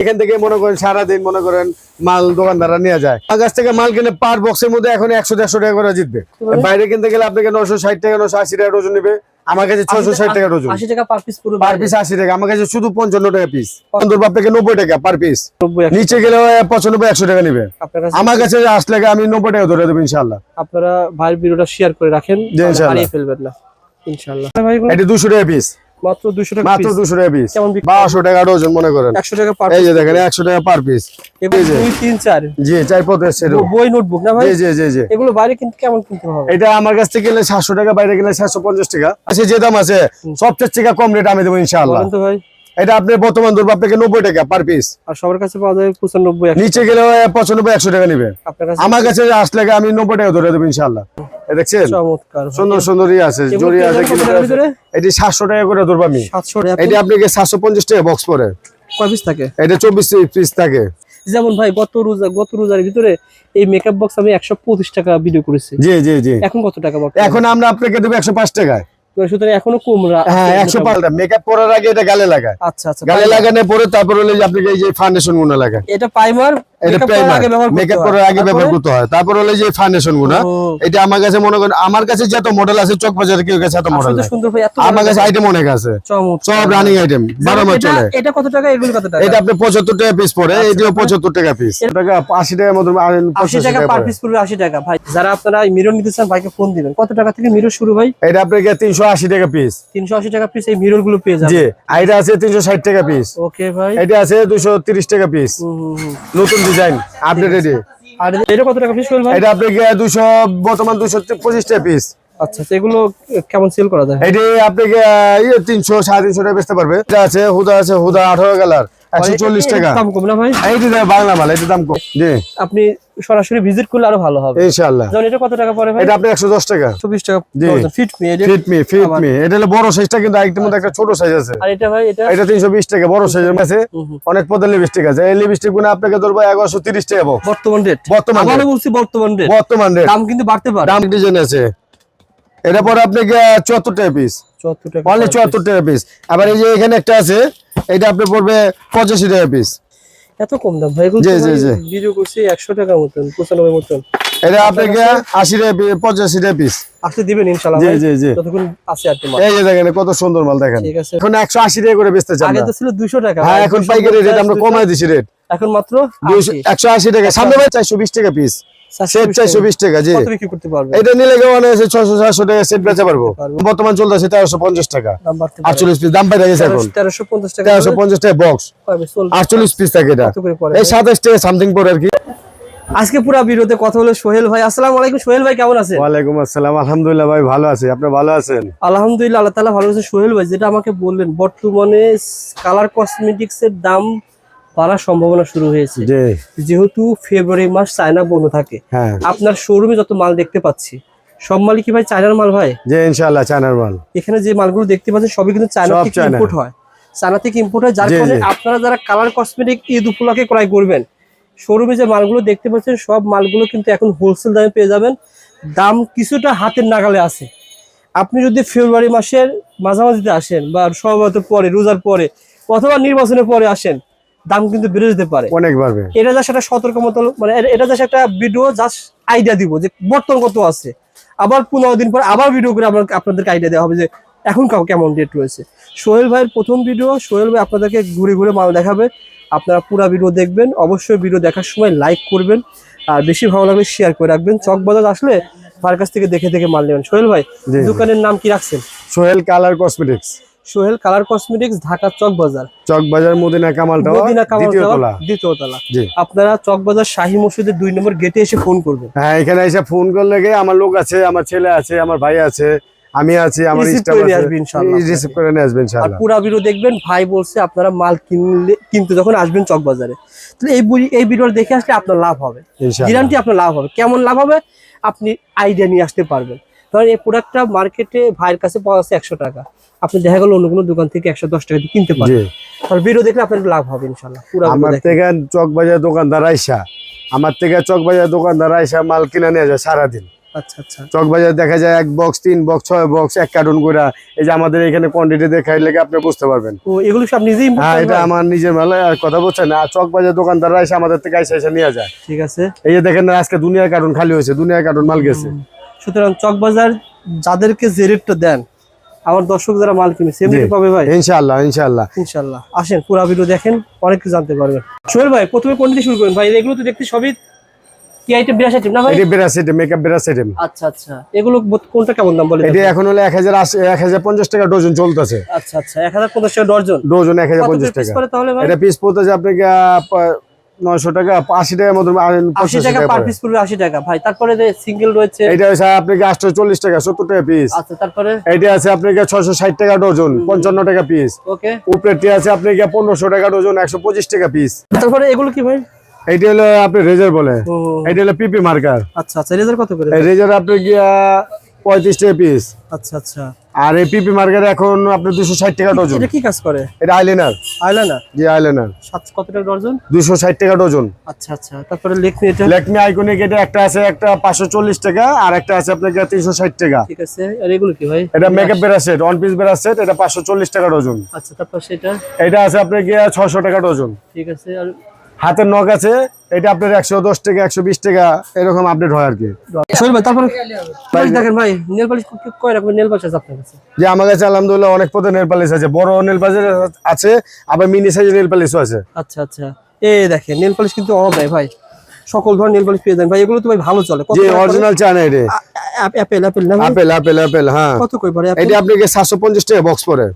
এখান থেকে মনে করেন সারাদিন মনে করেন মাল দোকানদাররা নিয়ে যায়। কাছ থেকে মাল কিনে পার বক্সের মধ্যে এখন একশো দেড়শো টাকা করে জিতবে। বাইরে কিনতে গেলে আপনাকে নশো ষাট টাকা নশো আশি টাকা ওজন নেবে। আমার কাছে ছশো ষাট টাকা ওজন আশি টাকা পার পিস পার পিস আশি টাকা। আমার কাছে শুধু পঞ্চান্ন টাকা পিস পনেরো আপনাকে নব্বই টাকা পার পিস নিচে গেলে পঁচানব্বই একশো টাকা নেবে। আমার কাছে আসলে আমি নব্বই টাকা ধরে দেবো ইনশাল্লাহ আপনারা ভাইয়ের ভিডিওটা শেয়ার করে রাখেন ফেলবেন না। ইনশাআল্লাহ। ভাই দুশো টাকা পিস মাত্র দুশো টাকা মাত্র piece। দুশো টাকা পিস কেমন বিক্রি? বারোশো টাকা ওজন মনে করেন। একশো টাকা পার এই যে দেখেন টাকা পার পিস এগুলো চার। জি চার পথের সেরকম। বই নোটবুক না ভাই? জি জি জি জি। এগুলো বাইরে কিন্তু কেমন কিনতে হবে? এটা আমার কাছ থেকে গেলে সাতশো টাকা বাইরে গেলে সাতশো পঞ্চাশ টাকা। আছে যে দাম আছে সবচেয়ে থেকে কম রেট আমি দেবো ইনশাআল্লাহ। বলেন তো ভাই। এটা আপনি বর্তমান ধরবো আপনাকে নব্বই টাকা পার পিস আর সবার কাছে পাওয়া যায় পঁচানব্বই নিচে গেলে পঁচানব্বই একশো টাকা নিবে। আমার কাছে আসলে আমি নব্বই টাকা ধরে দেবো ইনশাআল্লাহ। এ দেখছেন? সুন্দর সুন্দর আছে এগুলো আছে যাবেন কত কিন্তু টাকার আছে। ভিতরে? এটি সাতশো টাকা করে ধরবো আমি এটি আপনাকে সাতশো পঞ্চাশ টাকা বক্স পরে। কয় পিস থাকে? এটা চব্বিশ পিস থাকে। যেমন ভাই গত রোজা গত রোজার ভিতরে এই মেকআপ বক্স আমি একশো পঁচিশ টাকা ভিডিও করেছি। জি জি জি। এখন কত টাকা এখন আমরা আপনাকে দেবো একশো পাঁচ টাকায়। সুতরাং এখনও কম হ্যাঁ একশো মেকআপ করার আগে এটা গালে লাগায়। আচ্ছা আচ্ছা। গালে। লাগানোর পরে তারপর হলে আপনাকে এই যে ফাউন্ডেশনগুলো লাগায়। এটা প্রাইমার এটা মেকআপ করার আগে ব্যবহার করতে হয়। তারপর? হলে যে ফাউন্ডেশনগুলো এটা আমার কাছে মনে করেন আমার কাছে যত মডেল আছে চক বাজারে কেউ কাছে এত মডেল আসলে সুন্দর ভাই এত আমার কাছে আইটেম অনেক আছে। সব রানিং আইটেম বারো মাস চলে। এটা কত টাকা? এগুলো কত টাকা? এটা আপনি পঁচাত্তর টাকা পিস পড়ে এটিও পঁচাত্তর টাকা পিস টাকা আশি টাকার মতো আশি টাকা পার পিস পড়বে আশি টাকা। ভাই যারা আপনারা মিরর নিতে চান ভাইকে ফোন দিবেন। কত টাকা থেকে মিরর শুরু ভাই? এটা আপনাকে তিনশো আশি টাকা পিস তিনশো আশি টাকা পিস এই মিররগুলো পেয়ে যাবেন। জি এটা আছে তিনশো ষাট টাকা পিস ওকে ভাই। এটা আছে দুশো তিরিশ টাকা পিস। নতুন ডিজাইন আপডেট এটি আর এটা কত টাকা পিস করবেন ভাই? এটা আপনাকে 200 বর্তমান দুশো পঁচিশ টাকা পিস আচ্ছা সেগুলো এগুলো কেমন সেল করা যায়? এটা আপনাকে আহ, ইয়ে তিনশো সাড়ে তিনশো টাকা বেচতে পারবে। এটা আছে হুদা আছে হুদা আঠারো কালার একশো চল্লিশ এটার টাকা। দাম কম না ভাই? বাংলা মাল দাম কম। জি। আপনি সরাসরি ভিজিট করলে আরও ভালো হবে। ইনশাল্লাহ যেমন এটা কত টাকা পড়ে ভাই? এটা আপনি একশো দশ টাকা। চব্বিশ টাকা fit me fit me fit me এটা হলো বড় সাইজটা কিন্তু আরেকটার মধ্যে একটা ছোট সাইজ আছে। আর এটা ভাই এটা এটা তিনশো বিশ টাকা বড় সাইজের আছে। অনেক পদের লিপস্টিক আছে। এই লিপস্টিকগুলো আপনাকে ধরবো এগারোশো তিরিশ টাকা box। বর্তমান রেট বর্তমান। বলছি বর্তমান রেট বর্তমান রেট দাম কিন্তু বাড়তে পারে। দাম ডিজাইন আছে। এটা পরে আপনাকে চুয়াত্তর টাকা পিস চুয়াত্তর টাকা অনলি চুয়াত্তর টাকা পিস আবার এই যে এখানে একটা আছে এটা আপনি পড়বে পঁচাশি টাকা পিস এত কম দাম ভাই জি, জি, জি। ভিডিও করছি একশো টাকা মতন পঁচানব্বই মতন। এটা আপনাকে আশি টাকা পঁচাশি টাকা পিস আসলে দিবেন ইনশাল্লাহ জি জি জি। যতক্ষণ আছে আর এই যে দেখেন কত সুন্দর মাল দেখেন। ঠিক আছে। এখন একশো আশি টাকা করে বেচতে চান আগে তো ছিল দুশো টাকা হ্যাঁ এখন পাইকারি রেট আমরা 200, কমাই দিছি রেট এখন মাত্র দুইশো আশি। একশো আশি টাকা। সামনে ভাই চারশো বিশ টাকা পিস সেট চারশো বিশ টাকা জি। কত বিক্রি করতে পারবে? এটা নিলে কেমন আছে ছশো সাতশো টাকা সেট বেচা পারব। পারব। বর্তমান চলতেছে তেরোশো পঞ্চাশ টাকা। দাম বাড়তে পারে। আটচল্লিশ পিস দাম পাই গেছে এখন। তেরোশো পঞ্চাশ টাকা তেরোশো পঞ্চাশ টাকা বক্স আটচল্লিশ পিস থাকে এটা। কত করে পড়ে? এই সাতাশ টাকা সামথিং পরে আর কি। আজকে পুরো ভিডিওতে কথা হলো সোহেল ভাই আসসালামু আলাইকুম সোহেল ভাই কেমন আছেন? ওয়ালাইকুম আসসালাম আলহামদুলিল্লাহ ভাই ভালো আছি। আপনি ভালো আছেন? আলহামদুলিল্লাহ আল্লাহ তালা ভালো আছে সোহেল ভাই যেটা আমাকে বললেন বর্তমানে কালার কসমেটিক্স এর দাম বাড়ার সম্ভাবনা শুরু হয়েছে। যেহেতু ফেব্রুয়ারি মাস চায়না বন্ধ থাকে হ্যাঁ। আপনার শোরুমে যত মাল দেখতে পাচ্ছি সব মালই কি ভাই চায়নার মাল ভাই? জি ইনশাআল্লাহ চায়নার মাল। এখানে যে মালগুলো দেখতে পাচ্ছেন সবই কিন্তু চায়না থেকে ইম্পোর্ট হয়। চায়না থেকে ইম্পোর্ট হয় যার কারণে আপনারা যারা কালার কসমেটিক ঈদ উপলক্ষে ক্রয় করবেন শোরুমে যে মালগুলো দেখতে পাচ্ছেন সব মালগুলো কিন্তু এখন হোলসেল দামে পেয়ে যাবেন। দাম কিছুটা হাতের নাগালে আছে। আপনি যদি ফেব্রুয়ারি মাসের মাঝামাঝিতে আসেন বা সহবতের পরে রোজার পরে অথবা নির্বাচনের পরে আসেন দাম কিন্তু বেড়ে যেতে পারে। অনেক বাড়বে এটা জাস্ট একটা সতর্ক মতো মানে এটা জাস্ট একটা ভিডিও জাস্ট আইডিয়া দিব যে বর্তমান কত আছে। আবার পনেরো দিন পর আবার ভিডিও করে আপনার আপনাদেরকে আইডিয়া দেওয়া হবে যে এখন কেমন রেট রয়েছে। সোহেল ভাইয়ের প্রথম ভিডিও সোহেল ভাই আপনাদেরকে ঘুরে ঘুরে মাল দেখাবে। আপনারা পুরো ভিডিও দেখবেন। অবশ্যই ভিডিও দেখার সময় লাইক করবেন। আর বেশি ভালো লাগলে শেয়ার করে রাখবেন। চক বাজার আসলে ভাইয়ের কাছ থেকে দেখে দেখে মাল নেবেন। সোহেল ভাই। দোকানের নাম কি রাখছেন? Sohel colour cosmetics. Sohel colour cosmetics Dhaka Chowk Bazar. Chowk Bazar Madina Kamal tower Madina Kamal দ্বিতীয় টাওয়ার, তলা। আপনারা চকবাজার শাহী মসজিদের দুই নম্বর গেটে এসে ফোন করবেন। হ্যাঁ এখানে এসে ফোন করলে গিয়ে আমার লোক আছে আমার ছেলে আছে আমার ভাই আছে আমি আছি আমার স্টাফ আছে। রিসিভ করে নিয়ে আসবে আর ইনশাআল্লাহ পুরা ভিডিও দেখবেন ভাই বলছে আপনারা মাল কিনলে কিনতে যখন আসবেন চকবাজারে তাহলে এই এই ভিডিও দেখে আসলে আপনার লাভ হবে। গ্যারান্টি আপনার লাভ হবে। কেমন লাভ হবে? আপনি আইডিয়া নিয়ে আসতে পারবেন। ধরেন এই প্রোডাক্টটা মার্কেটে ভাইয়ের কাছে পাওয়া যাচ্ছে একশো টাকা। আপনি দেখা গেল অন্য কোনো দোকান থেকে একশো দশ টাকা দিয়ে কিনতে পারেন। তাহলে ভিডিও দেখলে আপনার লাভ হবে ইনশাল্লাহ পুরো আমার থেকে চক বাজার দোকানদার আইসা আমার থেকে চক বাজার দোকানদার আইসা মাল কিনে নিয়ে যায় সারাদিন। আচ্ছা আচ্ছা। চক দেখা যায় এক বক্স তিন বক্স ছয় বক্স এক কার্টুন করে এই যে আমাদের এখানে কোয়ান্টিটি দেখাই লেগে আপনি বুঝতে পারবেন। ও এগুলো সব নিজেই হ্যাঁ এটা আমার নিজের মেলা কথা বলছেন আর চক বাজার দোকানদাররা এসে আমাদের থেকে এসে এসে নিয়ে যায়। ঠিক আছে। এই যে দেখেন আজকে দুনিয়ার কার্টুন খালি হয়েছে দুনিয়ার কার্টুন মাল গেছে। সুতরাং চকবাজার যাদেরকে যে রেটটা দেন আমার দর্শক যারা মাল কিনে সেম রেট পাবে ভাই? ইনশাআল্লাহ ইনশাআল্লাহ। ইনশাল্লাহ আসেন পুরো ভিডিও দেখেন অনেক কিছু জানতে পারবেন। সোহেল ভাই প্রথমে কোন দিয়ে শুরু করেন? ভাই এগুলো তো দেখতে সবই কি আইটেম বিরাশ আইটেম না ভাই? এটি বেরাসিটে মেকআপ বেরাসিটে আচ্ছা আচ্ছা। এগুলো কোনটা কেমন দাম বলে এটি এখন হলো এক হাজার আশি এক হাজার পঞ্চাশ টাকা ডজন চলতেছে। আচ্ছা আচ্ছা। এক হাজার পঞ্চাশ টাকা ডর্জন ডজন পঞ্চাশ পিস টাকা। তাহলে ভাই? এটা পিস পড়তেছে আপনাকে নয়শো টাকা আশি টাকার মতো আশি পঁচাশি টাকা টাকা পার। পিস পড়বে আশি টাকা। ভাই তারপরে যে সিঙ্গেল রয়েছে এটা হচ্ছে আপনাকে আটশো চল্লিশ টাকা সত্তর টাকা পিস আচ্ছা তারপরে? এটা আছে আপনাকে ছয়শো ষাট টাকা ডজন পঞ্চান্ন টাকা পিস ওকে উপরেরটি আছে আপনাকে পনেরোশো টাকা ডজন একশো পঁচিশ টাকা পিস তারপরে এগুলো কি ভাই? এইটা হলো আপনি রেজার বলে। এটা হলো পিপি মার্কার আচ্ছা আচ্ছা রেজার কত করে? রেজার আপনি গিয়া পঁয়ত্রিশ টাকা পিস আচ্ছা আচ্ছা। আর এই পিপি মার্কার এখন আপনার দুশো ষাট টাকা ডজন এটা কি কাজ করে? এটা আইলাইনার আইলাইনার জি আইলাইনার সাত কত টাকা ডর্জন দুশো ষাট টাকা ডজন আচ্ছা আচ্ছা। তারপরে এটা? ল্যাকমি আইকনিক এটা একটা আছে একটা পাঁচশো চল্লিশ টাকা আর একটা আছে আপনাকে তিনশো ষাট টাকা। ঠিক আছে। আর এগুলো কি ভাই? এটা মেকআপ ওয়ান পিস বেরাসেট এটা পাঁচশো চল্লিশ টাকা ডজন আচ্ছা তারপর সেটা? এটা আছে আপনার গিয়া ছয়শো টাকা ডজন ঠিক আছে। আর হাতের নখ আছে এটা আপনার একশো দশ টাকা একশো বিশ টাকা এরকম আপডেট হয় আর কি। ভাই দেখেন ভাই নেল পালিশ ক- কয় রকমের নেল পালিশ আছে আপনার কাছে? যে আমার কাছে আলহামদুলিল্লাহ অনেক পদের নেল পালিশ আছে বড় নেল পালিশ আছে আবার মিনি সাইজের নেল পালিশও আছে। আচ্ছা আচ্ছা। এই দেখেন নেল পালিশ কিন্তু অভাব নাই ভাই সকল ধরনের নেল পালিশ পেয়ে যান ভাই এগুলো তো ভাই ভালো চলে। যে? অরিজিনাল চায়না এটা। আ- আ- অ্যাপেল অ্যাপেল না আপেল আপেল আপেল হ্যাঁ। কত কই পড়ে এটা আপনাকে সাতশো পঞ্চাশ টাকা বক্স পরে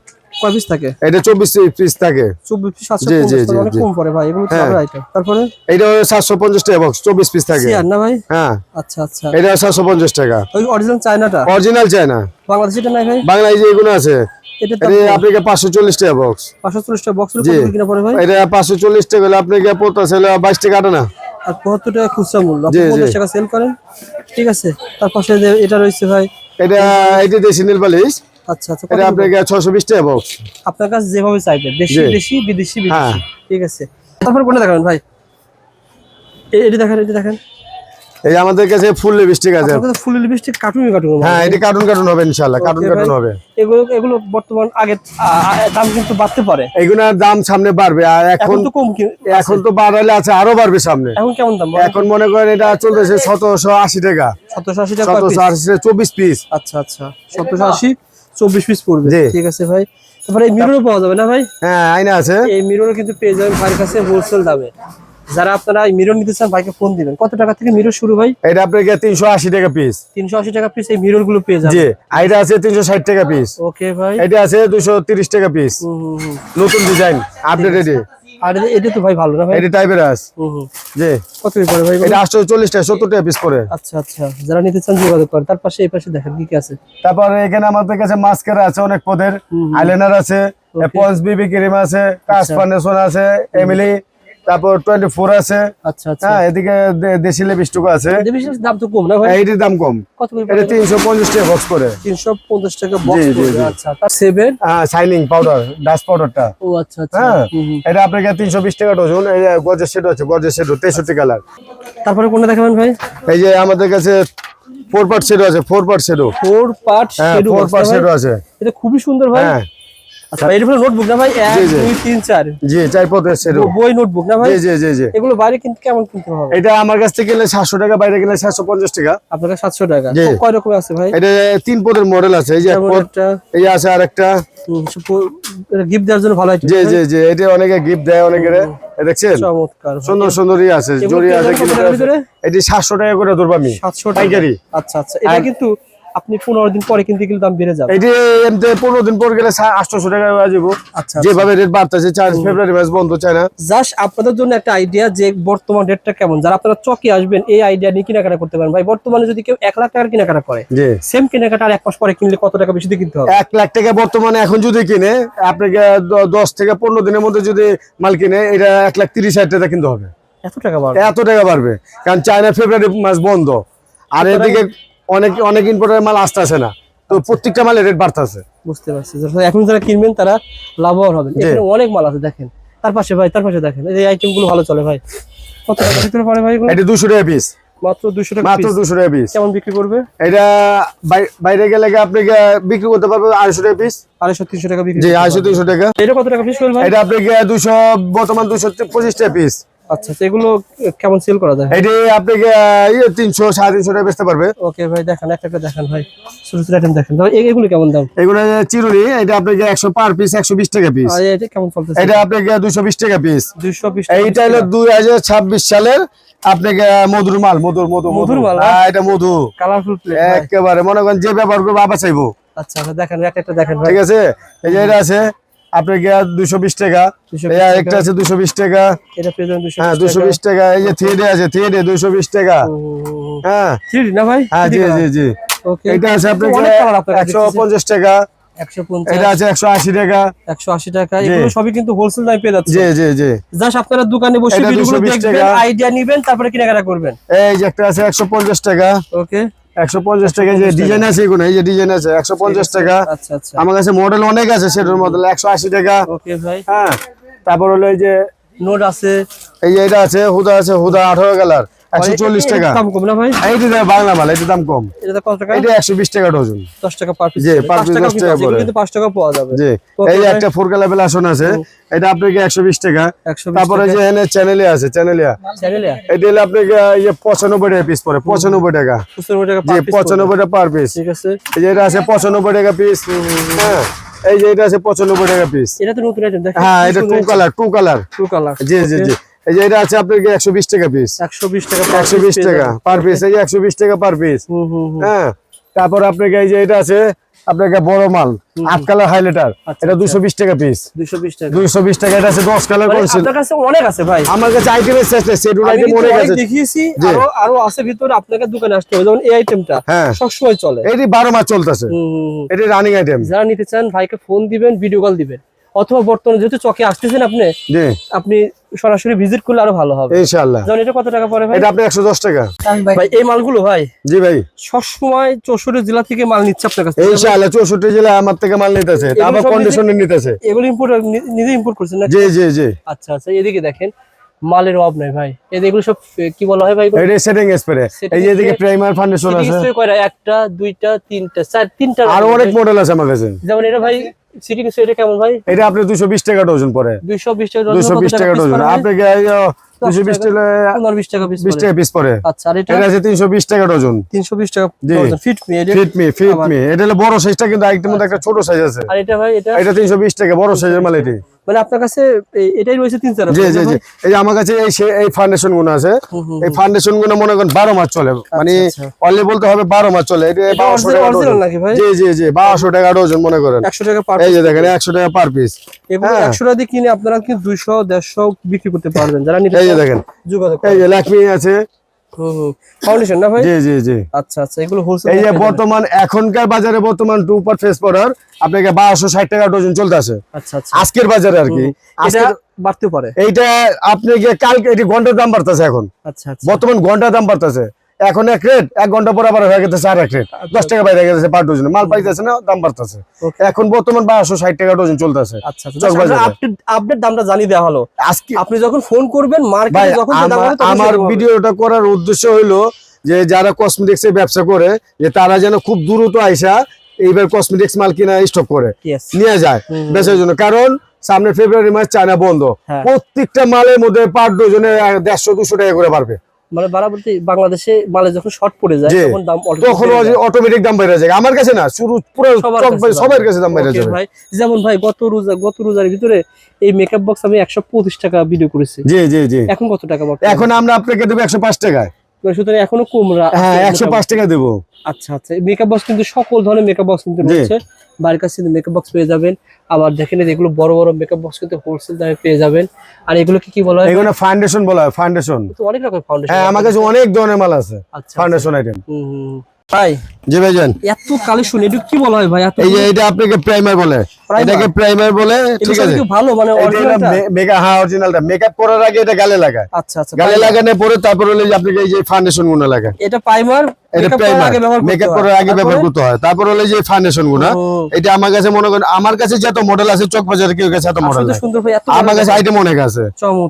কয় পিস থাকে? এটা চব্বিশ পিস থাকে। চব্বিশ পিস সাতশো জি, জি, পঞ্চাশ জি, অনেক কম পড়ে ভাই এগুলো তো হ্যাঁ। ভালো আইটেম তারপরে? এটা সাতশো পঞ্চাশ টাকা বক্স চব্বিশ পিস থাকে। সিয়ার না ভাই? হ্যাঁ। আচ্ছা আচ্ছা। এটা সাতশো পঞ্চাশ টাকা। ওই অরিজিনাল চায়নাটা? Original China. বাংলাদেশ এটা নাই ভাই? বাংলা এগুলো আছে এটা আপনাকে টাকা বক্স পাঁচশো চল্লিশ টাকা বক্স কত কিনা পড়ে ভাই? এটা পাঁচশো চল্লিশ টাকা হলে আপনাকে পড়তেছে হলো বাইশ টাকা আটা না। আর টাকা খুচরা মূল্য। আপনি টাকা সেল করেন। ঠিক আছে। তার পাশে এটা রয়েছে ভাই। এটা এটা দেশি নীল আচ্ছা আচ্ছা এটা আপনাকে ছশো টাকা বক্স আপনার কাছে যেভাবে চাইবেন দেশি দেশি বিদেশি হ্যাঁ। বিদেশি। ঠিক আছে। তারপর কোনটা দেখাবেন ভাই? এটি দেখেন এটি দেখেন। এই আমাদের কাছে ফুল লিপস্টিক আছে। আপনার ফুল লিপস্টিক কার্টুনই কার্টুন হ্যাঁ এটা কার্টুন কার্টুন হবে ইনশাল্লাহ কার্টুন কার্টুন হবে। এগুলো এগুলো বর্তমান আগে আ, আ, দাম কিন্তু বাড়তে পারে। এগুলোর দাম সামনে বাড়বে। আর এখন তো কম এখন তো বাড়ালে আছে আরও বাড়বে সামনে। এখন কেমন দাম এখন মনে করেন এটা চলতেছে সতেরোশো আশি টাকা। সতেরোশো আশি টাকা চব্বিশ পিস আচ্ছা আচ্ছা। সতেরোশো আশি। চব্বিশ পিস পড়বে। ঠিক আছে ভাই। তারপরে এই মিররও পাওয়া যাবে না ভাই? হ্যাঁ আয়না আছে। এই মিররও কিন্তু পেয়ে যাবেন ভাইয়ের কাছে হোলসেল দামে। যারা আপনারা এই মিরর নিতে চান ভাইকে ফোন দিবেন। কত টাকা থেকে মিরর শুরু ভাই? এটা আপনাকে তিনশো আশি টাকা পিস তিনশো আশি টাকা পিস এই মিররগুলো পেয়ে যাবেন। জি এটা আছে তিনশো ষাট টাকা পিস ওকে ভাই। এটা আছে দুশো তিরিশ টাকা পিস। নতুন ডিজাইন আপডেটেড আর এটা তো ভাই ভালো না ভাই। এটি টাইপের আছে। হুম, হুম। জি কত পড়ে ভাই এটা আটশো চল্লিশ টাকা সত্তর টাকা পিস আচ্ছা আচ্ছা। যারা নিতে চান যোগাযোগ করেন। তার পাশে এই পাশে দেখেন কি কি আছে। তারপরে এখানে আমাদের কাছে মাস্কারা আছে অনেক পদের। আইলাইনার আছে পন্স বিবি ক্রিম আছে কাশ ফাউন্ডেশন আছে এমিলি তারপর টোয়েন্টি ফোর আছে। আচ্ছা আচ্ছা। হ্যাঁ এদিকে দেশি লিপস্টিক আছে। দেবিশের দাম তো কম না ভাই? এইটির দাম কম। এটা তিনশো পঞ্চাশ টাকা বক্স করে। তিনশো পঞ্চাশ টাকা বক্স। আচ্ছা। সেভেন হ্যাঁ শাইনিং পাউডার ডাস্ট পাউডারটা ও আচ্ছা আচ্ছা। হ্যাঁ। এটা আপনাকে তিনশো বিশ টাকা ডজন এই গজের সেট আছে গজের সেট তেষট্টি কালার তারপরে কোনটা দেখাবেন ভাই? এই যে আমাদের কাছে ফোর পার্ট সেট আছে ফোর পার্ট সেটও ফোর পার্ট হ্যাঁ ফোর পার্ট সেটও আছে। এটা খুবই সুন্দর ভাই। হ্যাঁ। আচ্ছা নোটবুক না ভাই। দুই তিন চার। জি চার পদের সেটও বই নোটবুক না ভাই? জি জি জি জি। এগুলো বাইরে কিন্তু কেমন কিনতে হবে? এটা আমার কাছ থেকে গেলে সাতশো টাকা বাইরে গেলে সাতশো পঞ্চাশ টাকা। আপনার কাছে সাতশো টাকা। কয় রকমের আছে ভাই? এটা তিন পদের মডেল আছে এই যে একটা আছে আরেকটা। গিফট দেওয়ার জন্য ভালো আইটেম জি জি জি এটা অনেকে গিফট দেয় অনেকে দেখছেন? চমৎকার সুন্দর সুন্দর ই আছে জড়ি কিন্তু? সাতশো টাকা করে ধরবো আমি। সাতশো টাকা। আচ্ছা আচ্ছা। এটা কিন্তু আপনি পনেরো দিন পরে কিনতে গেলে দাম বেড়ে যাবে। এটি এমনি পনেরো দিন পর গেলে আটশোশো টাকা যাব আচ্ছা যেভাবে রেট বাড়তেছে চার ফেব্রুয়ারি মাস বন্ধ চায় না জাস্ট আপনাদের জন্য একটা আইডিয়া যে বর্তমান রেটটা কেমন। যারা আপনারা চকে আসবেন এই আইডিয়া নিয়ে কেনাকাটা করতে পারেন। ভাই বর্তমানে যদি কেউ এক লাখ টাকার কেনাকাটা করে সেম কেনাকাটা আর এক মাস পরে কিনলে কত টাকা বেশি দিয়ে কিনতে হবে? এক লাখ টাকা বর্তমানে এখন যদি কিনে আপনাকে দশ থেকে পনেরো দিনের মধ্যে যদি মাল কিনে এটা এক লাখ তিরিশ হাজার টাকা কিনতে হবে। এত টাকা বাড়বে? এত টাকা বাড়বে। কারণ চায়না ফেব্রুয়ারি মাস বন্ধ। আর এদিকে অনেক অনেক ইম্পোর্টের মাল আসতেছে না। তো প্রত্যেকটা মালের রেট বাড়তেছে। বুঝতে পারছি। এখন যারা কিনবেন তারা লাভবান হবেন। এখানে অনেক মাল আছে দেখেন। তার পাশে ভাই তার পাশে দেখেন। এই আইটেমগুলো ভালো চলে ভাই। কত টাকা ভিতরে পড়ে ভাই এটা দুশো টাকা পিস মাত্র দুশো টাকা মাত্র piece। দুশো টাকা পিস কেমন বিক্রি করবে? এটা বাইরে গেলে কি আপনি বিক্রি করতে পারবেন আড়াইশো টাকা পিস আড়াইশো তিনশো টাকা বিক্রি জি করতে আড়াইশো পারবে। দুইশো টাকা। এটা কত টাকা পিস করবে এটা আপনি দুশো বর্তমান দুশো পঁচিশ টাকা পিস আচ্ছা আচ্ছা এগুলো কেমন সেল করা যায়? এটি আপনি ইয়ে তিনশো সাড়ে তিনশো টাকা বেচতে পারবে। ওকে ভাই দেখেন একটা একটা দেখেন ভাই। ছোট ছোট আইটেম দেখেন। এগুলো কেমন দাম? এগুলো চিরুনি এটা আপনাকে একশো পার পিস একশো বিশ টাকা পিস আর এটা কেমন চলতেছে? এটা আপনাকে দুশো বিশ টাকা পিস দুইশো বিশ এইটা হলো দুই হাজার ছাব্বিশ সালের আপনাকে মধুর মাল মধুর মধু মধুর মাল, হ্যাঁ এটা মধু। কালারফুল একেবারে মনে করেন যে ব্যবহার করব আবার চাইব। আচ্ছা আচ্ছা দেখেন একটা একটা দেখেন ভাই। ঠিক আছে? এই যে এটা আছে। আপনাকে দুশো বিশ টাকা। একটা আছে দুশো বিশ টাকা। হ্যাঁ দুশো বিশ টাকা। এই যে থ্রি আছে থ্রি দুশো বিশ টাকা। হ্যাঁ। না ভাই? হ্যাঁ জি জি জি। এটা আছে আপনার একশো পঞ্চাশ টাকা। এটা আছে একশো আশি টাকা। একশো আশি টাকা। এগুলো সবই কিন্তু হোলসেল দামে পেয়ে যাচ্ছে জি জি জি। জাস্ট আপনারা দোকানে বসে ভিডিওগুলো দেখবেন। আইডিয়া নিবেন তারপরে কেনাকাটা করবেন। এই যে একটা আছে একশো পঞ্চাশ টাকা। ওকে একশো পঞ্চাশ টাকা যে ডিজাইন আছে এগুলো এই যে ডিজাইন আছে একশো পঞ্চাশ টাকা। আচ্ছা আচ্ছা। আমার কাছে মডেল অনেক আছে সেটার মডেল একশো আশি টাকা। ওকে ভাই। হ্যাঁ তারপর হলো এই যে নোট আছে। এই যে এটা আছে হুদা আছে হুদা আঠারো কালার একশো চল্লিশ টাকা। দাম কম না ভাই? এইটা দেখ বাংলা মাল এটা দাম কম। এটা কত টাকা? এটা একশো বিশ টাকা ডজন। দশ টাকা পার পিস জি, per পাঁচ 10 টাকা পড়ে। কিন্তু পাঁচ টাকা পাওয়া যাবে। জি এই একটা ফোর লেভেল আসন আছে এটা আপনাকে একশো বিশ টাকা। তারপরে যে এখানে চ্যানেলে আছে চ্যানেলিয়া এটা হলে আপনাকে ইয়ে পঁচানব্বই টাকা পিস পড়ে পঁচানব্বই টাকা। পঁচানব্বই টাকা জি পঁচানব্বই টাকা পার পিস। ঠিক আছে। এই যে এটা আছে পঁচানব্বই টাকা পিস হ্যাঁ এই যে এটা আছে পঁচানব্বই টাকা পিস এটা তো নতুন আইটেম দেখেন হ্যাঁ এটা two colour two colour two colour জি জি জি। এই যে এটা আছে আপনাকে একশো বিশ টাকা পিস একশো বিশ টাকা per একশো piece বিশ পেয়ে টাকা পার পিস এই যে একশো বিশ টাকা পার পিস হ্যাঁ তারপর আপনাকে এই যে এটা আছে আপনাকে বড় মাল আট কালার হাইলাইটার আচ্ছা, এটা দুশো বিশ টাকা পিস দুশো বিশ টাকা। দুশো বিশ টাকা এটা আছে দশ কালার মানে অনেক আছে ভাই। আমার কাছে আইটেমের শেষ নেই সেটুল আইটেম অনেক আছে। দেখিয়েছি আরও আরও আছে ভিতরে আপনাকে দোকানে আসতে হবে। যেমন এই আইটেমটা হ্যাঁ। সবসময় চলে। এটি বারো মাস চলতেছে। এটি রানিং আইটেম যারা নিতে চান ভাইকে ফোন দিবেন ভিডিও কল দিবেন। অথবা বর্তমানে যেহেতু চকে আসতেছেন আপনি আপনি সরাসরি ভিজিট করলে আরও ভালো হবে। ইনশাআল্লাহ। যেমন এটা কত টাকা পড়ে ভাই? এটা আপনি একশো দশ টাকা। ভাই। এই মালগুলো ভাই? জি ভাই। সবসময় চৌষট্টি জেলা থেকে মাল নিচ্ছে আপনার কাছে ইনশাআল্লাহ চৌষট্টি জেলা আমার থেকে মাল নিতেছে। আবার কন্ডিশনে নিতেছে। এগুলো ইম্পোর্ট নিজে ইম্পোর্ট করছেন না জি জি জি। আচ্ছা আচ্ছা এদিকে দেখেন মালের অভাব নাই ভাই। এদিকে এগুলো সব কি বলা হয় ভাই? এটা সেটিং স্প্রে এই যে এদিকে প্রাইমার ফাউন্ডেশন আছে। কয়টা? একটা দুইটা তিনটা চার তিনটা আরও অনেক মডেল আছে আমার কাছে। যেমন এটা ভাই সিটিং স্প্রে কেমন ভাই? এটা আপনি দুশো বিশ টাকা ডজন পড়ে। দুইশো বিশ টাকা ডজন, টাকা ডজন। টাকা পিস বিশ টাকা পিস পরে আচ্ছা আর এটা? এটা আছে তিনশো বিশ টাকা ডজন। তিনশো বিশ টাকা জি। Fit me fit me fit me এটা হলো বড় সাইজটা কিন্তু আরেকটার মধ্যে একটা ছোট সাইজ আছে। আর এটা ভাই এটা? এটা তিনশো বিশ টাকা বড় সাইজের মাল এটি। মানে আপনার কাছে এটাই রয়েছে তিন চার জি জি জি। এই যে আমার কাছে এই এই ফাউন্ডেশনগুলো আছে এই ফাউন্ডেশনগুলো মনে করেন বারো মাস চলে। মানে আচ্ছা। অনলি বলতে হবে বারো মাস চলে। এটা বারোশো টাকা জি জি জি বারোশো টাকা ডজন মনে করেন। একশো টাকা পার এই যে দেখেন একশো টাকা পার পিস এগুলো হ্যাঁ। একশো টাকা দিয়ে কিনে আপনারা কিন্তু দুইশো দেড়শো বিক্রি করতে পারবেন। যারা এই যে দেখেন। এই যে ল্যাকমি আছে। ফাউন্ডেশন না ভাই? জি জি জি। আচ্ছা আচ্ছা এগুলো হোলসেল এই যে বর্তমান এখনকার বাজারে বর্তমান টু পার্ট ফেস পাউডার আপনাকে বারোশো ষাট টাকা ডজন চলতেছে আচ্ছা আচ্ছা। আজকের বাজারে আর কি। এটা বাড়তে পারে। এইটা আপনি গিয়ে কালকে এটি ঘণ্টার দাম বাড়তেছে এখন। আচ্ছা আচ্ছা। বর্তমান ঘণ্টার দাম বাড়তেছে। এখন এক রেট এক ঘণ্টা পর আবার হয়ে গেছে আর এক রেট দশ টাকা বাইরে গেছে পার ডজন মাল পাইতেছে না দাম বাড়তেছে। এখন বর্তমান বারোশো ষাট টাকা ডজন চলতেছে। আচ্ছা আচ্ছা। আপডেট দামটা জানিয়ে দেওয়া হলো। আজকে আপনি যখন ফোন করবেন মার্কেটে যখন আমার-। ভিডিওটা করার উদ্দেশ্য হইল যে যারা কসমেটিক্স এর ব্যবসা করে যে তারা যেন খুব দ্রুত আইসা এইবার কসমেটিক্স মাল কিনা স্টক করে। নিয়ে যায়। বেচার জন্য। কারণ সামনে ফেব্রুয়ারি মাস চায়না বন্ধ। হ্যাঁ। প্রত্যেকটা মালের মধ্যে পার ডজনে দেড়শো দুশো টাকা করে পারবে মানে বারাবর্তী বাংলাদেশে মালে যখন শর্ট পড়ে যায় তখন দাম তখন অটোমেটিক দাম বেড়ে যায়। আমার কাছে না শুরু পুরো সবার কাছে দাম বেড়ে যাবে। ভাই যেমন ভাই গত রোজা গত রোজার ভিতরে এই মেকআপ বক্স আমি একশো পঁচিশ টাকা ভিডিও করেছি। জি জি জি। এখন কত টাকা? এখন আমরা আপনাকে দেবো একশো পাঁচ টাকায়। সুতরাং এখনও কম রা- হ্যাঁ আছে একশো মোটামুটি। পাঁচ টাকা দেবো। আচ্ছা আচ্ছা। মেকআপ বক্স কিন্তু সকল ধরনের মেকআপ বক্স কিন্তু রয়েছে। বাড়ির কাছ থেকে মেকআপ বক্স পেয়ে যাবেন। আবার দেখেন যে এগুলো বড় বড় মেকআপ বক্স কিন্তু হোলসেল দামে পেয়ে যাবেন। আর এগুলো কি কি বলা হয়? এগুলো ফাউন্ডেশন বলা হয় ফাউন্ডেশন তো অনেক রকম ফাউন্ডেশন হ্যাঁ আমার কাছে অনেক ধরনের মাল আছে আচ্ছা ফাউন্ডেশন আইটেম হুম, হুম, হুম। ভাই জি ভাইজান। এত কালেকশন এটা কি বলা হয় ভাই? এত এই যে এটা আপনাকে প্রাইমার বলে। এটাকে প্রাইমার বলে ঠিক আছে? ভালো মানে মেগা হ্যাঁ অরিজিনালটা মেকআপ করার আগে এটা গালে লাগায়। আচ্ছা আচ্ছা গালে লাগানোর পরে তারপর হলে যে আপনাকে এই যে ফাউন্ডেশনগুলো লাগায়। এটা প্রাইমার এটা প্রাইমার মেকআপ করার আগে ব্যবহার করতে হয়। তারপর হলে যে ফাউন্ডেশনগুলো। এটা আমার কাছে মনে করেন আমার কাছে যত মডেল আছে চক বাজারে কেউ কাছে এত মডেল এত আমার কাছে আইটেম অনেক আছে।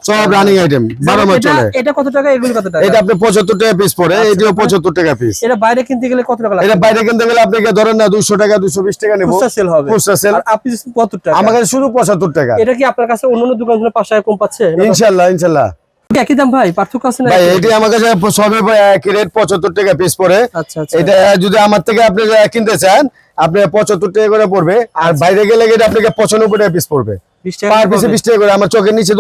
সব রানিং আইটেম বারো মাস চলে। এটা কত টাকা? এগুলো কত টাকা? এটা আপনি পঁচাত্তর টাকা পিস পড়ে এটিও পঁচাত্তর টাকা পিস এটা বাইরে কিনতে গেলে কত টাকা এটা বাইরে কিনতে গেলে আপনাকে ধরেন না দুশো টাকা দুশো বিশ টাকা নেব। খুচরা সেল হবে। খুচরা সেল আপনি কত টাকা। আমার কাছে শুধু পঁচাত্তর টাকা। এটা কি আপনার কাছে দোকান থেকে টাকা কম পাচ্ছে? না ইনশাল্লাহ। ইনশাল্লাহ একই দাম ভাই পার্থক্য আছে না ভাই এটি আমার কাছে সবে একই রেট পঁচাত্তর টাকা পিস পড়ে। আচ্ছা আচ্ছা। এটা যদি আমার থেকে আপনি কিনতে চান আপনি পঁচাত্তর টাকা করে পড়বে। আর বাইরে গেলে এটা আপনাকে পঁচানব্বই টাকা পিস পড়বে। টাকা পার পিসে হবে। বিশ টাকা করে। আমার চোখের নিচে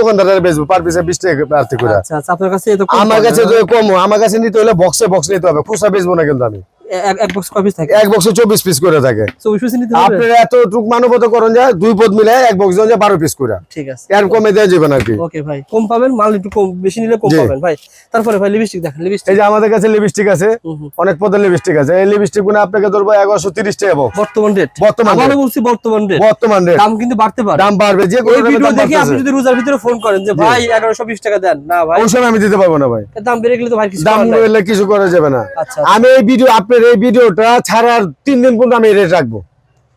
বেচবো পার পিসে বিশ টাকা করে আচ্ছা আচ্ছা আপনার কাছে এত কম আমার কাছে যায় তো কম। আমার কাছে নিতে হলে বক্সে বক্স নিতে হবে। খুচরা বেচবো না কিন্তু আমি? এক- এক বক্স কয় থাকে। এক বক্সে চব্বিশ পিস করে থাকে। চব্বিশ পিস নিতে হবে আপনার এত টুক মানবত করুন যায় দুই পদ মিলে এক বক্স দেওয়া যায় পিস করে। ঠিক আছে। এর কমে দেওয়া যাবে না কি। ওকে ভাই। কম পাবেন মাল একটু কম বেশি নিলে কম পাবেন ভাই। তারপরে ভাই লিপস্টিক দেখেন লিপস্টিক এই যে আমাদের কাছে লিপস্টিক আছে অনেক পদের লিপস্টিক আছে। এই লিপস্টিকগুলো আপনাকে ধরবো এগারোশো তিরিশ টাকা বক্স বর্তমান রেট বর্তমান আবারও বলছি বর্তমান রেট বর্তমান রেট দাম কিন্তু বাড়তে পারে। দাম বাড়বে যে কোনো ভিডিও দেখে আপনি যদি রোজার ভিতরে ফোন করেন যে ভাই এগারোশো বিশ টাকা দেন। না ভাই। ওই সময় আমি দিতে পারব না ভাই। দাম বেড়ে গেলে তো ভাই কিছু দাম কিছু করা যাবে না। আচ্ছা। আমি এই ভিডিও আপনার এই ভিডিওটা ছাড়ার তিন দিন পর্যন্ত আমি রেট রাখব।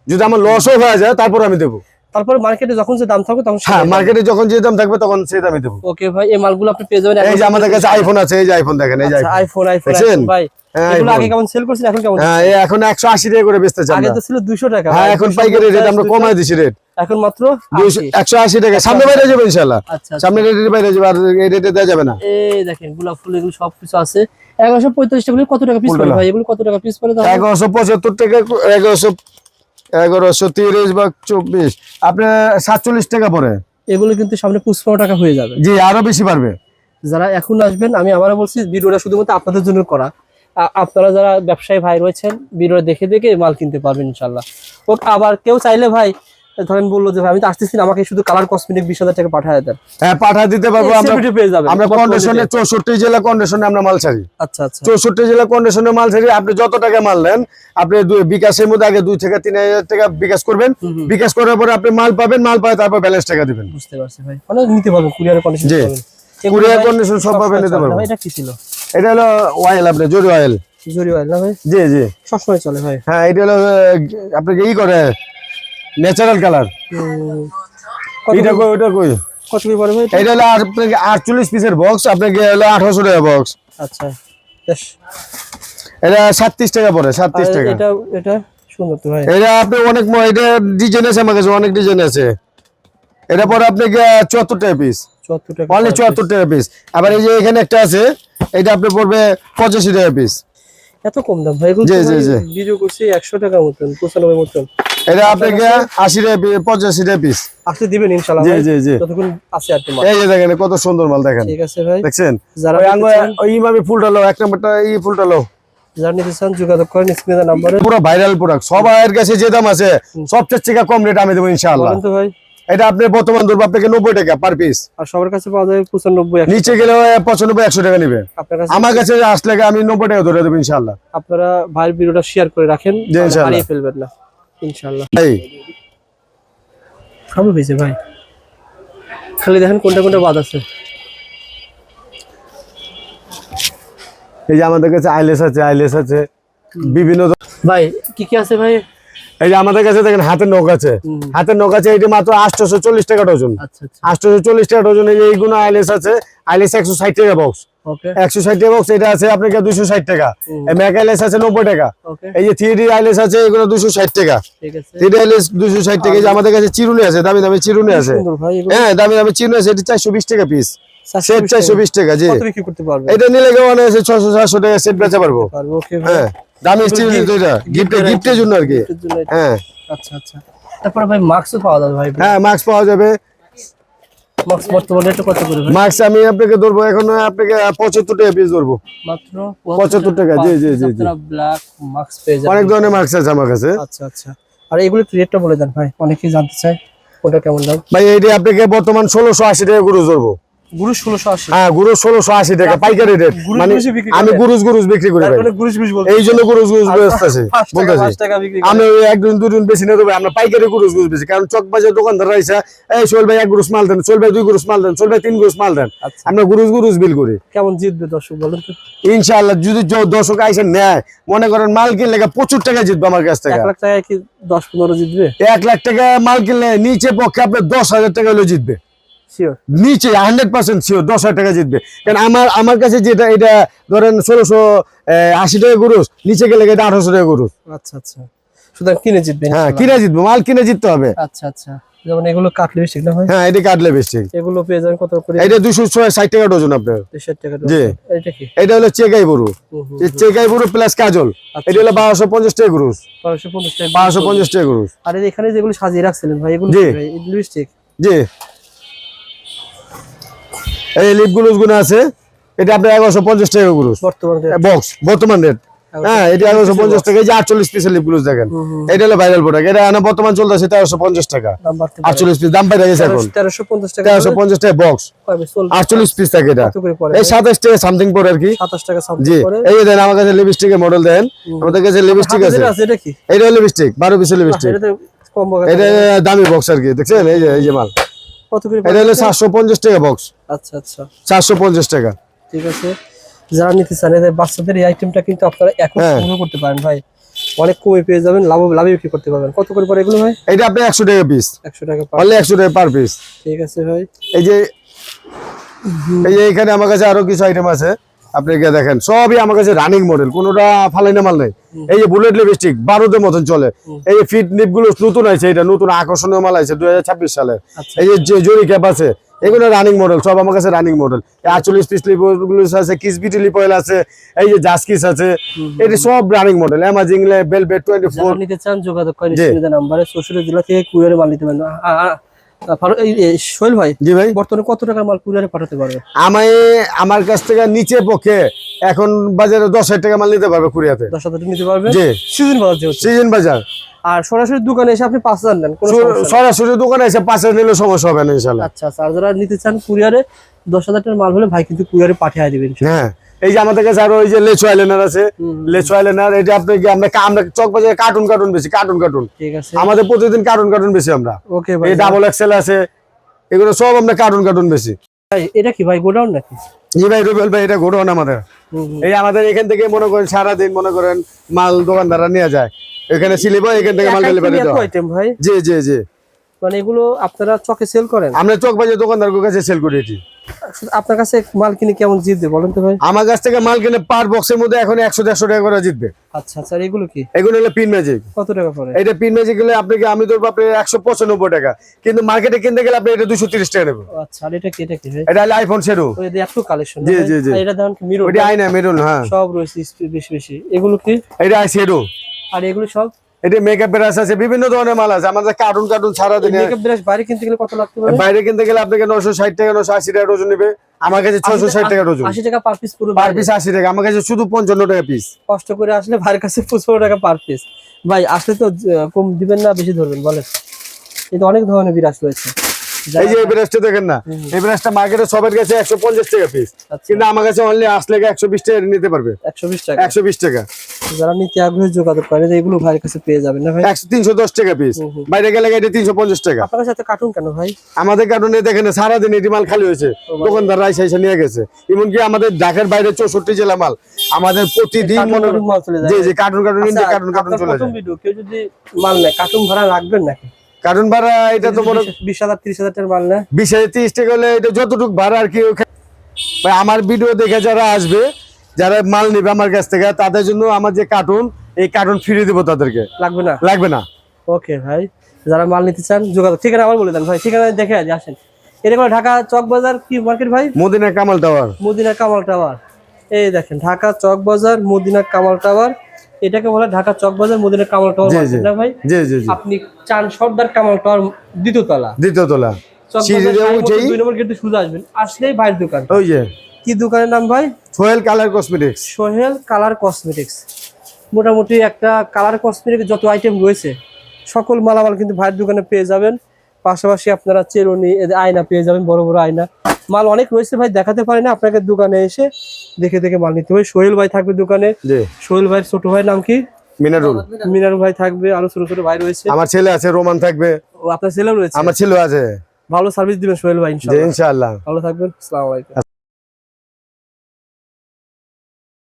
যদি আমার লসও হয়ে যায় তারপর আমি দেবো। তারপরে মার্কেটে যখন যে দাম থাকবে তখন হ্যাঁ মার্কেটে যখন যে দাম থাকবে তখন সেই দামে দেবো। ওকে ভাই এই মালগুলো আপনি পেয়ে যাবেন এই যে আমাদের কাছে আইফোন আছে এই যে আইফোন দেখেন এই যে আচ্ছা, আইফোন আইফোন আইফোন ভাই হ্যাঁ, এগুলো আগে কেমন সেল করছেন এখন কেমন হ্যাঁ এখন টাকা করে বেচতে চান আগে তো ছিল 200 টাকা হ্যাঁ এখন 200, পাইকারি রেট আমরা 200, কমাই দিছি রেট এখন মাত্র দুইশো একশো আশি টাকা। সামনে বাইরে যাবে আচ্ছা আচ্ছা। সামনে রেটের বাইরে যাবে আর এই রেটে দেওয়া যাবে না। এই দেখেন গোলাপ ফুল এগুলো সব কিছু আছে। এগারোশো পঁয়তাল্লিশ টাকা কত টাকা পিস পড়ে। ভাই? এগুলো কত টাকা পিস পড়ে এগারোশো পঁচাত্তর টাকা এগারোশো এগারোশো তিরিশ বা চব্বিশ। আপনার সাতচল্লিশ টাকা পরে এগুলো কিন্তু সামনে পঁচপান্ন টাকা হয়ে যাবে। জি আরও বেশি পারবে যারা এখন আসবেন আমি আবারও বলছি ভিডিওটা শুধুমাত্র আপনাদের জন্য করা। আপনারা যারা ব্যবসায়ী ভাই রয়েছেন ভিডিও দেখে দেখে মাল কিনতে পারবেন ইনশাল্লাহ ওকে আবার কেউ চাইলে ভাই ধরেন বলল যে ভাই আমি তো আসতেছি না, আমাকে শুধু কালার কসমেটিক বিশ হাজার টাকা পাঠায় দেন। হ্যাঁ পাঠা দিতে পারব। আমরা পেয়ে যাবেন আমরা কন্ডিশনে চৌষট্টি জেলা কন্ডিশনে আমরা মাল ছাড়ি। আচ্ছা আচ্ছা। চৌষট্টি জেলা কন্ডিশনে মাল ছাড়ি আপনি যত টাকা মাল নেন আপনি বিকাশের মধ্যে আগে দুই থেকে তিন হাজার টাকা বিকাশ করবেন। বিকাশ করার পরে আপনি মাল পাবেন মাল পায় তারপর ব্যালেন্স টাকা দিবেন। বুঝতে পারছি ভাই। মানে নিতে পারবেন কুরিয়ার কন্ডিশন জি। কুরিয়ার কন্ডিশন সব ভাবে নিতে পারব। এটা কি ছিল? এটা হলো অয়েল আপনি জরি অয়েল জরি অয়েল না ভাই? জি জি। সবসময় চলে ভাই। হ্যাঁ এটা হলো আহ, আপনাকে ই করে ন্যাচারাল কালার এটা কই ওটা কই কত কি পড়ে ভাই এটা? হলো আপনাকে আটচল্লিশ পিসের বক্স আপনাকে হলো আঠারোশো টাকা বক্স আচ্ছা বেশ। এটা সাতত্রিশ টাকা পড়ে সাতত্রিশ আর টাকা। এটা এটা সুন্দর তো ভাই। এটা আপনি অনেক এটা ডিজাইন আছে আমার কাছে অনেক ডিজাইন আছে। এটা পরে আপনাকে চুয়াত্তর টাকা পিস চুয়াত্তর টাকা অনলি চুয়াত্তর টাকা পিস আবার এই যে এখানে একটা আছে এটা আপনি পড়বে পঁচাশি টাকা পিস এত কম দাম ভাই জি, জি, জি। ভিডিও করছি একশো টাকা মতন পঁচানব্বই মতন। এটা আপনাকে আশি টাকা piece, পঁচাশি টাকা পিস আসলে দিবেন ইনশাল্লাহ জি জি জি। যতক্ষণ আছে আর মাল। এই যে দেখেন কত সুন্দর মাল দেখেন। ঠিক আছে ভাই। দেখছেন? যারা ওই নিতে ওই ইমামি ফুলটা এক নম্বরটা এই ফুলটা লো যারা নিতে চান যোগাযোগ করেন স্ক্রিনে নাম্বারে। পুরো ভাইরাল প্রোডাক্ট সবার কাছে যে দাম আছে সবচেয়ে থেকে কম রেট আমি দেবো ইনশাআল্লাহ। বলেন তো ভাই। এটা আপনি বর্তমান ধরবো আপনাকে নব্বই টাকা পার পিস আর সবার কাছে পাওয়া পঁচানব্বই নিচে গেলে পঁচানব্বই একশো টাকা নিবে। আমার কাছে আসলে আমি নব্বই টাকা ধরে দেবো ইনশাআল্লাহ। আপনারা ভাইয়ের ভিডিওটা শেয়ার করে রাখেন ইনশাল্লাহ। ফেলবেন না। ইনশাল্লাহ সবই হয়েছে ভাই। খালি দেখেন কোনটা কোনটা বাদ আছে। এই যে আমাদের কাছে আইলেস আছে আইলেস আছে। বিভিন্ন ভাই কি কি আছে ভাই? এই যে আমাদের কাছে দেখেন হাতের নখ আছে। হাতের নখ আছে এটি মাত্র আটশোশো চল্লিশ টাকা ডজন। আচ্ছা আচ্ছা। আটশোশো চল্লিশ টাকা ডজন এই এইগুলো আইলেস আছে আইলেস একশো ষাট টাকা বক্স একশো ষাট টাকা বক্স এটা আছে আপনাকে দুশো ষাট টাকা। এই ম্যাক আইলেস আছে নব্বই টাকা। এই যে থ্রি ডি আইলেস আছে এগুলো দুশো ষাট টাকা। থ্রি ডি আইলেস দুশো ষাট টাকা যে আমাদের কাছে চিরুনি আছে দামি দামি চিরুনি আছে। হ্যাঁ দামি দামি চিরুনি আছে এটি চারশো বিশ টাকা পিস সেট 420 চারশো বিশ টাকা জি। এটা নিলে কেমন আছে ছশো সাতশো টাকা সেট বেচা পারব। হ্যাঁ। দামি তো এটা গিফটে গিফটের জন্য আর কি। হ্যাঁ। আচ্ছা আচ্ছা। তারপরে ভাই মাস্কও পাওয়া যাবে ভাই। হ্যাঁ মাস্ক পাওয়া যাবে। মাস্ক বর্তমানে এটা কত করে মাস্ক আমি আপনাকে ধরবো এখন আপনাকে পঁচাত্তর টাকা পিস ধরবো। মাত্র 75 টাকা, জি, জি, জি, জি। ব্ল্যাক মাস্ক পেয়ে যাবেন। অনেক ধরনের মাস্ক আছে আমার কাছে। আচ্ছা আচ্ছা। আর এগুলো রেটটা বলে দেন ভাই অনেকেই জানতে চায় কোনটা কেমন দাম। ভাই এইটি আপনাকে বর্তমান ষোলোশো আশি টাকা করে ধরবো। গুরু ষোলোশো আশি। হ্যাঁ গুরু ষোলোশো আশি টাকা পাইকারি রেট মানে আমি গুরুজ গুরুজ বিক্রি করি ভাই। গুরুজ গুরুজ বলতে এই জন্য গুরুজ গুরুজ বেচতেছি বলতেছি। পাঁচ টাকা বিক্রি আমি ওই একদিন বেশি না দেবো আমরা পাইকারি গুরুজ গুরুজ বেশি কারণ চক বাজার দোকানদার রয়েছে এই সোহেল ভাই এক গুরুজ মাল দেন সোহেল ভাই দুই গুরুজ মাল দেন সোহেল ভাই তিন গুরুজ মাল দেন। আমরা গুরুজ গুরুজ বিল করি। কেমন জিতবে দর্শক বলেন তো? ইনশাআল্লাহ যদি দর্শক আইসে নেয় মনে করেন মাল কিনলে প্রচুর টাকা জিতবে আমার কাছ থেকে। এক লাখ টাকায় কি দশ পনেরো জিতবে? এক লাখ টাকা মাল কিনলে নিচে পক্ষে আপনার দশ হাজার টাকা হলে জিতবে। নিচে হান্ড্রেড পার্সেন্ট শিওর দশ হাজার টাকা জিতবে। কারণ আমার আমার কাছে যেটা এটা ধরেন ষোলোশো আশি টাকা গুরুস নিচে গেলে এটা আঠারোশো টাকা গুরুস আচ্ছা আচ্ছা। সুতরাং কিনে জিতবে হ্যাঁ কিনে জিতবে মাল কিনে জিততে হবে। আচ্ছা আচ্ছা। যেমন এগুলো কাটলে বেশি না হ্যাঁ এটা কাটলে বেশি। এগুলো পেয়ে যাবেন কত করে? এটা দুশো ষাট টাকা ডজন আপনার। দুশো টাকা জি। এটা কি? এটা হলো চেকাই চেকাই প্লাস কাজল। আচ্ছা, এটা হলো বারোশো পঞ্চাশ টাকা গুরুস টাকা গুরুস আর এখানে যেগুলো সাজিয়ে রাখছিলেন ভাই এগুলো জি। লিপস্টিক জি। এই লিপ গুলুসগুলো আছে এটা আপনার এগারোশো পঞ্চাশ টাকা বর্তমানে বক্স বর্তমান রেট হ্যাঁ এটা এগারোশো পঞ্চাশ টাকা এই যে আটচল্লিশ পিসের লিপ গুলুস দেখেন। এটা হলো ভাইরাল প্রোডাক্ট এটা এখন বর্তমান চলতেছে তেরোশো পঞ্চাশ টাকা। আটচল্লিশ পিস দাম পাই গেছে এখন। তেরোশো পঞ্চাশ টাকা তেরোশো পঞ্চাশ টাকা বক্স আটচল্লিশ পিস থাকে এটা। পড়ে। এই সাতাশ টাকা সামথিং পরে আর কি। সাতাশ টাকা জি। এই দেন আমার কাছে লিপস্টিকের মডেল দেন। আমাদের কাছে লিপস্টিক আছে। এটা কি? এটা হলো লিপস্টিক বারো পিসের লিপস্টিক এটা দামি বক্স আর কি দেখছেন? এই যে এই যে মাল। এটা হলো সাতশো পঞ্চাশ টাকা বক্স আচ্ছা আচ্ছা। চারশো পঞ্চাশ টাকা। ঠিক আছে। যারা নিতে চান এদের বাচ্চাদের এই আইটেমটা কিন্তু আপনারা এখন হ্যাঁ। সংগ্রহ করতে পারেন ভাই। অনেক কমে পেয়ে যাবেন লাভ লাভে বিক্রি করতে পারবেন। কত করে পরে এগুলো ভাই? এটা আপনি একশো টাকা পিস একশো টাকা পার অনলি একশো টাকা পার পিস ঠিক আছে ভাই। এই যে এই যে এখানে আমার কাছে আরও কিছু আইটেম আছে। আপনি গিয়ে দেখেন। সবই আমার কাছে রানিং মডেল কোনোটা ফালাইনা মাল নাই এই যে বুলেট লিপস্টিক বারোদের মতন চলে। এই যে ফিট নিপগুলো নতুন আছে এটা নতুন আকর্ষণীয় মাল আছে দুই হাজার ছাব্বিশ সালে আচ্ছা। এই যে জরি ক্যাপ আছে এগুলো রানিং মডেল সব আমার কাছে রানিং মডেল আটচল্লিশ পিস লিপ আছে কিসবি বিটি লিপ আছে এই যে জাসকিস আছে এটি সব running model amazing velvet twenty four নিতে চান যোগাযোগ করেন জি। নাম্বারে শ্বশুরের জেলা থেকে কুরিয়ারে মাল নিতে পারেন সোহেল ভাই জি ভাই। বর্তমানে কত টাকার মাল কুরিয়ারে পাঠাতে পারবে? আমায় আমার কাছ থেকে নিচে পক্ষে এখন বাজারে দশ হাজার টাকা মাল নিতে পারবে কুরিয়াতে। দশ হাজার নিতে পারবে? জি। সিজন বাজার সিজন বাজার। আর সরাসরি দোকানে এসে আপনি পাঁচ হাজার নেন। সরাসরি দোকানে এসে পাশে নিলে সমস্যা হবে না ইনশাল্লাহ। আচ্ছা আচ্ছা। আর যারা নিতে চান কুরিয়ারে দশ হাজার টাকার মাল হলে ভাই কিন্তু কুরিয়ারে পাঠিয়ে দিবেন হ্যাঁ। এই যে আমাদের কাছে আরও ওই যে লেচু আইলেনার আছে লেচু আইলেনার এটা আপনি কি আমরা আমরা চক বাজারে কার্টুন কার্টুন বেশি কার্টুন কার্টুন ঠিক আছে। আমাদের প্রতিদিন কার্টুন কার্টুন বেশি আমরা। ওকে ভাই এই ডাবল এক্সেল আছে এগুলো সব আমরা কার্টুন কার্টুন বেশি। ভাই এটা কি ভাই গোডাউন নাকি? জি ভাই রুবেল ভাই এটা গোডাউন আমাদের। এই আমাদের এখান থেকে মনে করেন সারাদিন মনে করেন মাল দোকানদাররা নিয়ে যায়। এখানে সিলেবা এখান থেকে মাল ডেলিভারি দেওয়া জি জি জি। মানে এগুলো আপনারা চকে সেল করেন? আমরা চক বাজার দোকানদার কাছে সেল করি এটি। আপনার কাছে মাল কিনে কেমন জিতবে বলেন তো ভাই? আমার কাছ থেকে মাল কিনে পার বক্সের মধ্যে এখন একশো দেড়শো টাকা করে জিতবে। আচ্ছা আচ্ছা এগুলো কি? এগুলো হলো পিন ম্যাজিক কত টাকা পড়ে? এটা পিন ম্যাজিক হলে আপনাকে আমি ধরবো আপনি একশো পঁচানব্বই টাকা। কিন্তু মার্কেটে কিনতে গেলে আপনি এটা দুশো তিরিশ টাকা নেবেন আচ্ছা এটা কি এটা কি ভাই? এটা হলো আইফোন সেরু যে কালেকশন জি, জি, জি। এটা দেখুন মিরর ওইটা আইনা মেরুন হ্যাঁ। সব রয়েছে বেশি বেশি। এগুলো কি? এটা আই সেরু আর এগুলো সব? এটা মেকআপ ব্রাশ আছে বিভিন্ন ধরনের মাল আছে। আমাদের কার্টুন কার্টুন সারা দিন মেকআপ ব্রাশ বাইরে কিনতে গেলে কত লাগতে পারে? বাইরে কিনতে গেলে আপনাকে নশো ষাট টাকা নশো আশি টাকা ডজন নেবে। আমার কাছে ছশো ষাট টাকা ডজন। আশি টাকা পার পিস পুরো পার পিস আশি টাকা। আমার কাছে শুধু পঞ্চান্ন টাকা পিস কষ্ট করে আসলে ভাইয়ের কাছে পঁচপন্ন টাকা পার পিস ভাই আসলে তো কম দিবেন না বেশি ধরবেন বলেন। এটা অনেক ধরনের বিরাজ রয়েছে। এই যে এই ব্রাশটা দেখেন না এই ব্রাশটা মার্কেটে সবের কাছে একশো পঞ্চাশ টাকা পিস আচ্ছা। কিন্তু আমার কাছে অনলি আসলে একশো বিশ টাকা নিতে পারবে। একশো বিশ টাকা? একশো বিশ টাকা। যারা নিতে আগ্রহী যোগাযোগ করেন এগুলো ভাইয়ের কাছে পেয়ে যাবেন না ভাই? একশো তিনশো দশ টাকা পিস। বাইরে গেলে এটা তিনশো পঞ্চাশ টাকা। আপনার সাথে কার্টুন কেন ভাই? আমাদের কারণে দেখেন সারাদিন এটি মাল খালি হয়েছে। দোকানদার রাইসা এসে নিয়ে গেছে। এমনকি আমাদের ঢাকার বাইরে চৌষট্টি জেলা মাল আমাদের প্রতিদিন কার্টুন মনে কার্টুন মাল চলে যায়। জি জি কার্টুন কার্টুন কার্টুন কার্টুন চলে যায়। কেউ যদি মাল নেয় কার্টুন ভাড়া রাখবেন নাকি? কার্টুন ভাড়া এটা তো মনে বিশ- হাজার তিরিশ হাজার টাকার মাল নেয় বিশ হাজার তিরিশ টাকা হলে এটা যতটুকু ভাড়া আর কি ওখানে- ভাই, আমার ভিডিও দেখে যারা আসবে যারা মাল নেবে আমার কাছ থেকে তাদের জন্য আমার যে কার্টুন এই কার্টুন ফিরিয়ে দেবো তাদেরকে। লাগবে না? লাগবে না। ওকে ভাই যারা মাল নিতে চান যোগাযোগ ঠিকানা আবার বলে দেন ভাই ঠিকানা দেখে আসেন। এটা কোনো ঢাকা চক বাজার কি মার্কেট ভাই? মদিনা কামাল টাওয়ার। মদিনা কামাল টাওয়ার। এই দেখেন ঢাকা চক বাজার মদিনা কামাল টাওয়ার। এটাকে বলে ঢাকা চক বাজার মদিনা কামাল টাওয়ার। ভাই? জি জি আপনি চান সর্দার কামাল টাওয়ার দ্বিতীয় তলা। দ্বিতীয় দুই নম্বর গেটে সোজা আসবেন। আসলেই ভাইয়ের দোকান। ওই যে। কি দোকানের নাম ভাই? Sohel colour cosmetics. Sohel colour cosmetics. মোটামুটি একটা কালার কসমেটিক্স যত আইটেম রয়েছে সকল মালামাল কিন্তু ভাইয়ের দোকানে পেয়ে যাবেন। পাশাপাশি আপনারা চেরুনি আয়না পেয়ে যাবেন বড় বড় আয়না। মাল অনেক রয়েছে ভাই দেখাতে পারি না আপনাকে দোকানে এসে দেখে দেখে মাল নিতে হবে। সোহেল ভাই থাকবে দোকানে। সোহেল ভাইয়ের ছোট ভাই নাম কি? মিনারুল। মিনারুল ভাই থাকবে আরও ছোট ছোট ভাই রয়েছে। আমার ছেলে আছে রোমান থাকবে। ও আপনার ছেলেও রয়েছে? আমার ছেলে আছে। ভালো সার্ভিস দিবেন সোহেল ভাই ইনশাআল্লাহ। ইনশাআল্লাহ। ভালো থাকবেন আসসালামু আলাইকুম।